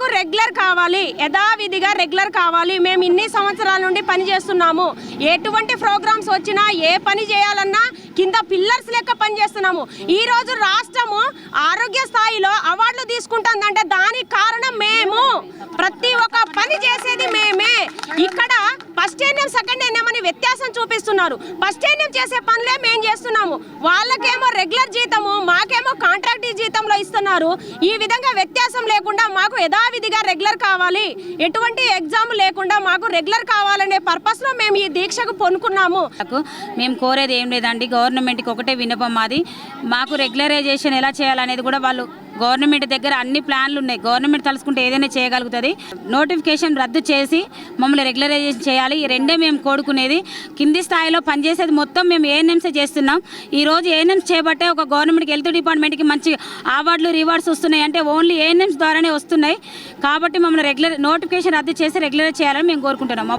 మాకు రెగ్యులర్ కావాలి యథావిధిగా రెగ్యులర్ కావాలి. మేము ఇన్ని సంవత్సరాల నుండి పని చేస్తున్నాము. ఎటువంటి ప్రోగ్రామ్స్ వచ్చినా ఏ పని చేయాలన్నా కింద పిల్లర్స్ లెక్క పని చేస్తున్నాము. ఈ రోజు రాష్ట్రము ఆరోగ్య స్థాయిలో అవార్డులు తీసుకుంటుందంటే దానికి కారణం మేము. ప్రతి ఒక్క పని చేసేది మేమే. ఇక్కడ ఫస్ట్ ఎన్ఎం సెకండ్ ఎన్ఎం అని వ్యత్యాసం చూపిస్తున్నారు. ఫస్ట్ ఎన్ఎం చేసే పనులే మేము చేస్తున్నాము. వాళ్ళకేమో రెగ్యులర్ జీతం ఇస్తున్నారు ఈ విధంగా వ్యత్యాసం లేకుండా మాకు యథావిధిగా రెగ్యులర్ కావాలి. ఎటువంటి ఎగ్జామ్ లేకుండా మాకు రెగ్యులర్ కావాలనే పర్పస్లో మేము ఈ దీక్షకు పొనుకున్నాము మేము కోరేది ఏం లేదండి. గవర్నమెంట్కి ఒకటే వినపం మాది. మాకు రెగ్యులరైజేషన్ ఎలా చేయాలనేది కూడా వాళ్ళు గవర్నమెంట్ దగ్గర అన్ని ప్లాన్లు ఉన్నాయి. గవర్నమెంట్ తలుసుకుంటే ఏదైనా చేయగలుగుతుంది. నోటిఫికేషన్ రద్దు చేసి మమ్మల్ని రెగ్యులరైజేషన్ చేయాలి. ఈ రెండే మేము కోరుకునేది. కింది స్థాయిలో పనిచేసేది మొత్తం మేము ఏఎన్ఎంసే చేస్తున్నాం. ఈ రోజు ఏఎన్ఎంస్ చేపట్టే ఒక గవర్నమెంట్కి హెల్త్ డిపార్ట్మెంట్కి మంచి అవార్డులు రివార్డ్స్ వస్తున్నాయి. అంటే ఓన్లీ ఏఎన్ఎంస్ ద్వారానే వస్తున్నాయి. కాబట్టి మమ్మల్ని రెగ్యులర్ నోటిఫికేషన్ రద్దు చేసి రెగ్యులర్ చేయాలని మేము కోరుకుంటున్నాం.